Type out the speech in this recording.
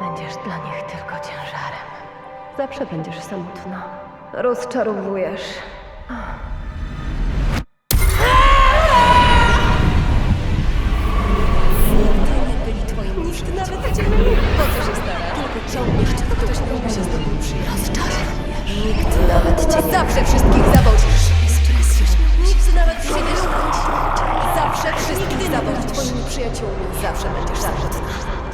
Będziesz dla nich tylko ciężarem. Zawsze będziesz samotna. Rozczarowujesz. byli twoimi Nikt nawet cię nie Po co się stara? Tylko ciągniesz, czy ktoś miałby się z tobą przyjaźnić. Rozczarowujesz. Nikt nawet cię nie Zawsze wszystkich zawodzisz. Przyjaciółmi. Zawsze będziesz samotna.